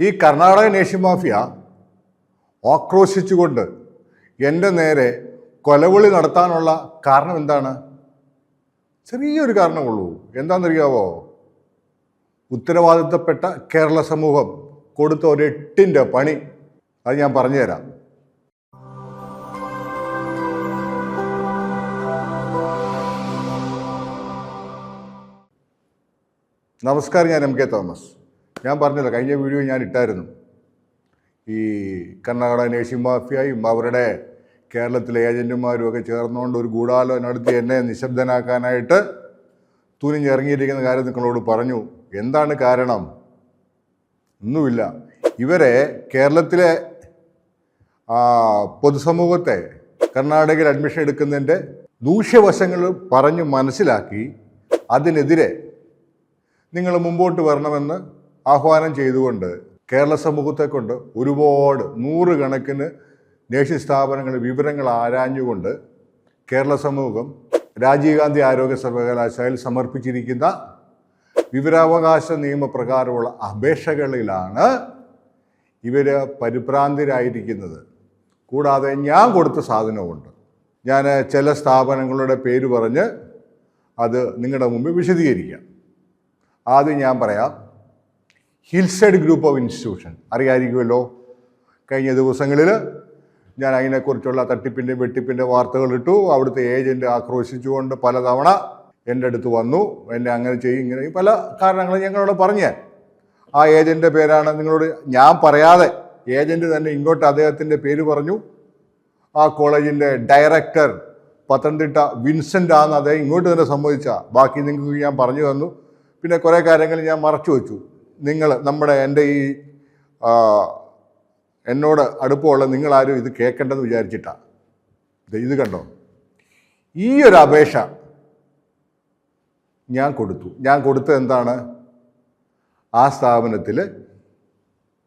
ഈ Karnataka nation mafia ആക്രോശിച്ചുകൊണ്ട് എന്റെ നേരെ കൊലവിളി നടത്താനുള്ള കാരണം എന്താണ്? ചെറിയൊരു കാരണമുള്ളൂ. എന്താണെന്നറിയാവോ? ഉത്തരവാദിത്തപ്പെട്ട കേരള സമൂഹം കൊടുത്ത ഒരു എട്ടിന്റെ പണി. അത് ഞാൻ പറഞ്ഞുതരാം. നമസ്കാരം ഞാൻ എം കെ തോമസ്. ഞാൻ പറഞ്ഞല്ലോ കഴിഞ്ഞ വീഡിയോ ഞാൻ ഇട്ടായിരുന്നു. ഈ കർണാടക നേഷ്യൻ മാഫിയയും അവരുടെ കേരളത്തിലെ ഏജന്റുമാരും ഒക്കെ ചേർന്നുകൊണ്ട് ഒരു ഗൂഢാലോചന നടത്തി എന്നെ നിശബ്ദനാക്കാനായിട്ട് തുനിഞ്ഞിറങ്ങിയിരിക്കുന്ന കാര്യം നിങ്ങളോട് പറഞ്ഞു. എന്താണ് കാരണം? ഒന്നുമില്ല. ഇവരെ കേരളത്തിലെ പൊതുസമൂഹത്തെ കർണാടകയിൽ അഡ്മിഷൻ എടുക്കുന്നതിന്റെ ദൂഷ്യവശങ്ങൾ പറഞ്ഞ് മനസ്സിലാക്കി അതിനെതിരെ നിങ്ങൾ മുമ്പോട്ട് വരണമെന്ന് ആഹ്വാനം ചെയ്തുകൊണ്ട് കേരള സമൂഹത്തെ കൊണ്ട് ഒരുപാട് നൂറുകണക്കിന് ദേശീയ സ്ഥാപനങ്ങൾ വിവരങ്ങൾ ആരാഞ്ഞുകൊണ്ട് കേരള സമൂഹം രാജീവ് ഗാന്ധി ആരോഗ്യ സർവകലാശാലയിൽ സമർപ്പിച്ചിരിക്കുന്ന വിവരാവകാശ നിയമപ്രകാരമുള്ള അപേക്ഷകളിലാണ് ഇവർ പരിഭ്രാന്തരായിരിക്കുന്നത്. കൂടാതെ ഞാൻ കൊടുത്ത സാധനവുമുണ്ട്. ഞാൻ ചില സ്ഥാപനങ്ങളുടെ പേര് പറഞ്ഞ് അത് നിങ്ങളുടെ മുമ്പിൽ വിശദീകരിക്കാം. ആദ്യം ഞാൻ പറയാം. ഹിൽസൈഡ് ഗ്രൂപ്പ് ഓഫ് ഇൻസ്റ്റിറ്റ്യൂഷൻ അറിയായിരിക്കുമല്ലോ? കഴിഞ്ഞ ദിവസങ്ങളിൽ ഞാൻ അതിനെക്കുറിച്ചുള്ള തട്ടിപ്പിന്റെ വെട്ടിപ്പിന്റെ വാർത്തകൾ ഇട്ടു. അവിടുത്തെ ഏജന്റ് ആക്രോശിച്ചുകൊണ്ട് പലതവണ എന്റെ അടുത്ത് വന്നു. എന്നെ അങ്ങനെ ചെയ്യും ഇങ്ങനെ പല കാരണങ്ങളും ഞങ്ങളോട് പറഞ്ഞ്. ആ ഏജന്റിന്റെ പേരാണ് നിങ്ങളോട് ഞാൻ പറയാതെ. ഏജന്റ് തന്നെ ഇങ്ങോട്ട് അദ്ദേഹത്തിന്റെ പേര് പറഞ്ഞു. ആ കോളേജിന്റെ ഡയറക്ടർ പത്തനംതിട്ട വിൻസെന്റ് ആണെന്ന് അദ്ദേഹം ഇങ്ങോട്ട് തന്നെ സമ്മതിച്ച. ബാക്കി നിങ്ങൾക്ക് ഞാൻ പറഞ്ഞു തന്നു. പിന്നെ കുറേ കാര്യങ്ങൾ ഞാൻ മറച്ചു വെച്ചു. നിങ്ങൾ നമ്മുടെ എന്റെ ഈ എന്നോട് അടുപ്പമുള്ള നിങ്ങളാരും ഇത് കേൾക്കേണ്ടെന്ന് വിചാരിച്ചിട്ടാണ് ഇത് കണ്ടോ? ഈ ഒരു അപേക്ഷ ഞാൻ കൊടുത്തു. ഞാൻ കൊടുത്തത് എന്താണ്? ആ സ്ഥാപനത്തിൽ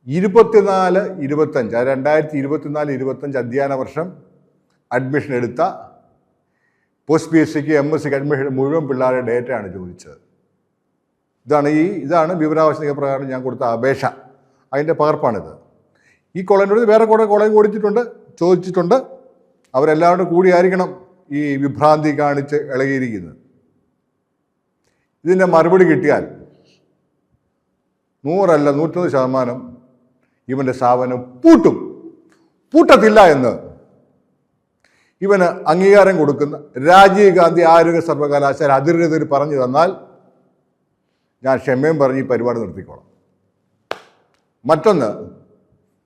ഇരുപത്തിനാല് ഇരുപത്തഞ്ച് രണ്ടായിരത്തി ഇരുപത്തിനാല് ഇരുപത്തഞ്ച് അധ്യയന വർഷം അഡ്മിഷൻ എടുത്ത പോസ്റ്റ് പി എസ് സിക്ക് എം എസ് സിക്ക് അഡ്മിഷൻ മുഴുവൻ പിള്ളേരുടെ ഡേറ്റയാണ് ചോദിച്ചത്. ഇതാണ് ഈ ഇതാണ് വിവരാവശ്യ പ്രകാരം ഞാൻ കൊടുത്ത അപേക്ഷ. അതിന്റെ പകർപ്പാണിത്. ഈ കോളേജിനോട് വേറെ കുറേ കോളേജ് ഓടിച്ചിട്ടുണ്ട് ചോദിച്ചിട്ടുണ്ട്. അവരെല്ലാവരും കൂടിയായിരിക്കണം ഈ വിഭ്രാന്തി കാണിച്ച് ഇളകിയിരിക്കുന്നത്. ഇതിന്റെ മറുപടി കിട്ടിയാൽ നൂറല്ല നൂറ്റൊന്ന് ശതമാനം ഇവന്റെ സ്ഥാപനം പൂട്ടും. പൂട്ടത്തില്ല എന്ന് ഇവന് അംഗീകാരം കൊടുക്കുന്ന രാജീവ് ഗാന്ധി ആരോഗ്യ സർവകലാശാല അതിരെതിരെ പറഞ്ഞു തന്നാൽ ഞാൻ ക്ഷമയും പറഞ്ഞ് ഈ പരിപാടി നിർത്തിക്കോളാം. മറ്റൊന്ന്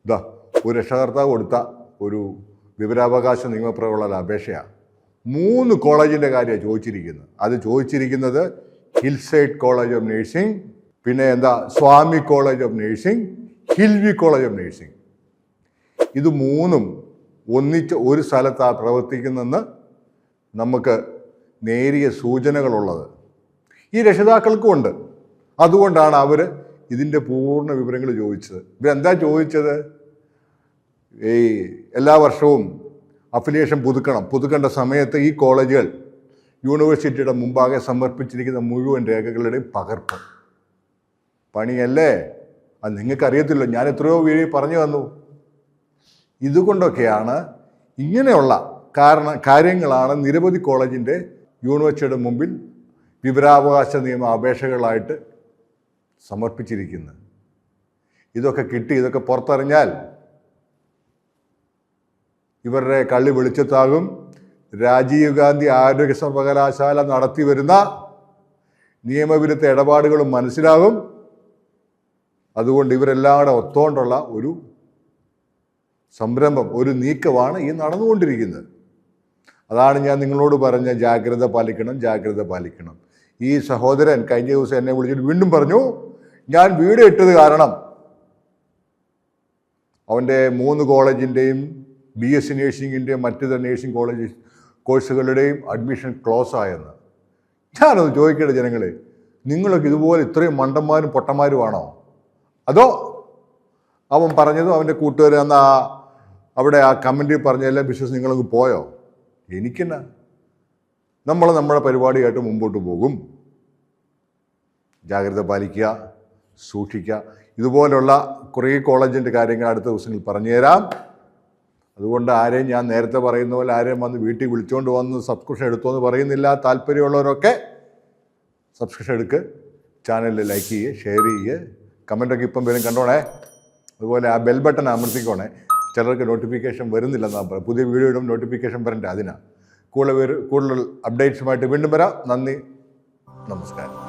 ഇതാ ഒരു രക്ഷകർത്താവ് കൊടുത്ത ഒരു വിവരാവകാശ നിയമപ്രകാരമുള്ള അപേക്ഷയാണ് മൂന്ന് കോളേജിന്റെ കാര്യമാണ് ചോദിച്ചിരിക്കുന്നത്. അത് ചോദിച്ചിരിക്കുന്നത് hill side college of nursing പിന്നെ എന്താ സ്വാമി കോളേജ് ഓഫ് നേഴ്സിംഗ് ഹിൽവി കോളേജ് ഓഫ് നേഴ്സിംഗ്. ഇത് മൂന്നും ഒന്നിച്ച് ഒരു സ്ഥലത്താണ് പ്രവർത്തിക്കുന്നെന്ന് നമുക്ക് നേരിയ സൂചനകളുള്ളത്. ഈ രക്ഷിതാക്കൾക്കും ഉണ്ട്. അതുകൊണ്ടാണ് അവർ ഇതിന്റെ പൂർണ വിവരങ്ങൾ ചോദിച്ചത്. ഇവരെന്താ ചോദിച്ചത്? ഈ എല്ലാ വർഷവും അഫിലിയേഷൻ പുതുക്കണം. പുതുക്കേണ്ട സമയത്ത് ഈ കോളേജുകൾ യൂണിവേഴ്സിറ്റിയുടെ മുമ്പാകെ സമർപ്പിച്ചിരിക്കുന്ന മുഴുവൻ രേഖകളുടെയും പകർപ്പ്. പണിയല്ലേ? അത് നിങ്ങൾക്കറിയത്തില്ല. ഞാൻ എത്രയോ വീഴി പറഞ്ഞു തന്നു. ഇതുകൊണ്ടൊക്കെയാണ് ഇങ്ങനെയുള്ള കാരണ കാര്യങ്ങളാണ് നിരവധി കോളേജിന്റെ യൂണിവേഴ്സിറ്റിയുടെ മുമ്പിൽ വിവരാവകാശ നിയമ അപേക്ഷകളായിട്ട് സമർപ്പിച്ചിരിക്കുന്നത് ഇതൊക്കെ കിട്ടി ഇതൊക്കെ പുറത്തറിഞ്ഞാൽ ഇവരുടെ കള്ളി വെളിച്ചത്താകും. രാജീവ് ഗാന്ധി ആരോഗ്യ സർവകലാശാല നടത്തി വരുന്ന നിയമവിരുദ്ധ ഇടപാടുകളും മനസ്സിലാകും. അതുകൊണ്ട് ഇവരെല്ലാവരുടെ ഒത്തോണ്ടുള്ള ഒരു സംരംഭം ഒരു നീക്കമാണ് ഈ നടന്നുകൊണ്ടിരിക്കുന്നത്. അതാണ് ഞാൻ നിങ്ങളോട് പറഞ്ഞ ജാഗ്രത പാലിക്കണം ജാഗ്രത പാലിക്കണം. ഈ സഹോദരൻ കഴിഞ്ഞ ദിവസം എന്നെ വിളിച്ചിട്ട് വീണ്ടും പറഞ്ഞു ഞാൻ വീട് ഇട്ടത് കാരണം അവന്റെ മൂന്ന് കോളേജിന്റെയും ബി എസ് സി നേഴ്സിംഗിന്റെയും മറ്റു നേഴ്സിംഗ് കോളേജ് കോഴ്സുകളുടെയും അഡ്മിഷൻ ക്ലോസ് ആയെന്ന്. ഞാനത് ചോദിക്കട്ടെ ജനങ്ങളെ നിങ്ങളൊക്കെ ഇതുപോലെ ഇത്രയും മണ്ടന്മാരും പൊട്ടന്മാരുമാണോ അതോ അവൻ പറഞ്ഞതും അവന്റെ കൂട്ടുകാരൻ അന്ന് ആ അവിടെ ആ കമന്റിൽ പറഞ്ഞ എല്ലാ ബിസിനസ് നിങ്ങളൊക്കെ പോയോ? എനിക്കെന്നാ? നമ്മൾ നമ്മുടെ പരിപാടിയായിട്ട് മുമ്പോട്ട് പോകും. ജാഗ്രത പാലിക്കുക സൂക്ഷിക്കുക. ഇതുപോലുള്ള കുറേ കോളേജിന്റെ കാര്യങ്ങൾ അടുത്ത ദിവസങ്ങളിൽ പറഞ്ഞുതരാം അതുകൊണ്ട് ആരെയും ഞാൻ നേരത്തെ പറയുന്ന പോലെ ആരെയും വന്ന് വീട്ടിൽ വിളിച്ചുകൊണ്ട് വന്ന് സബ്സ്ക്രിപ്ഷൻ എടുത്തോ എന്ന് പറയുന്നില്ല. താല്പര്യമുള്ളവരൊക്കെ സബ്സ്ക്രിപ്ഷൻ എടുക്ക്. ചാനലിൽ ലൈക്ക് ചെയ്യുക ഷെയർ ചെയ്യുക കമന്റൊക്കെ ഇപ്പം വരും കണ്ടോണേ? അതുപോലെ ആ ബെൽ ബട്ടൺ അമർത്തിക്കോണേ. ചിലർക്ക് നോട്ടിഫിക്കേഷൻ വരുന്നില്ലെന്നാണ് പറയുന്നത് പുതിയ വീഡിയോ ഇടും നോട്ടിഫിക്കേഷൻ വരണ്ടേ അതിനാണ് കൂടുതൽ കൂടുതൽ അപ്ഡേറ്റ്സുമായിട്ട് വീണ്ടും വരാം. നന്ദി. നമസ്കാരം.